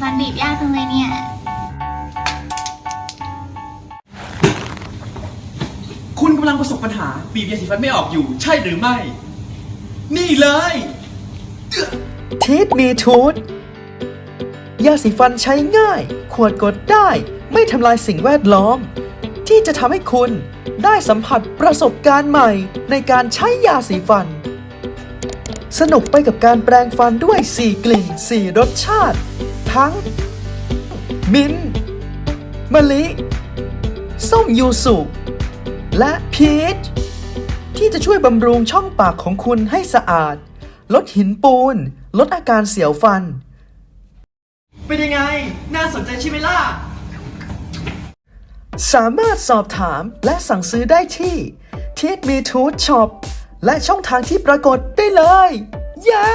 ฟันบีบยากจังเลยเนี่ย คุณกำลังประสบปัญหาบีบยาสีฟันไม่ออกอยู่ ใช่หรือไม่ นี่เลย ทีทมีทูธยาสีฟันใช้ง่าย ขวดกดได้ ไม่ทำลายสิ่งแวดล้อม ที่จะทำให้คุณได้สัมผัสประสบการณ์ใหม่ในการใช้ยาสีฟัน สนุกไปกับการแปรงฟันด้วย 4 กลิ่น 4 รสชาติ ทั้ง มิ้นท์มะลิ ส้มยูสุ และพีชที่จะช่วยบำรุงช่องปากของคุณให้สะอาด ลดหินปูน ลดอาการเสียวฟัน เป็นยังไง น่าสนใจใช่ไหมล่ะ สามารถสอบถามและสั่งซื้อได้ที่ที Me Tooth Shop และช่องทางที่ปรากฏได้เลย เย้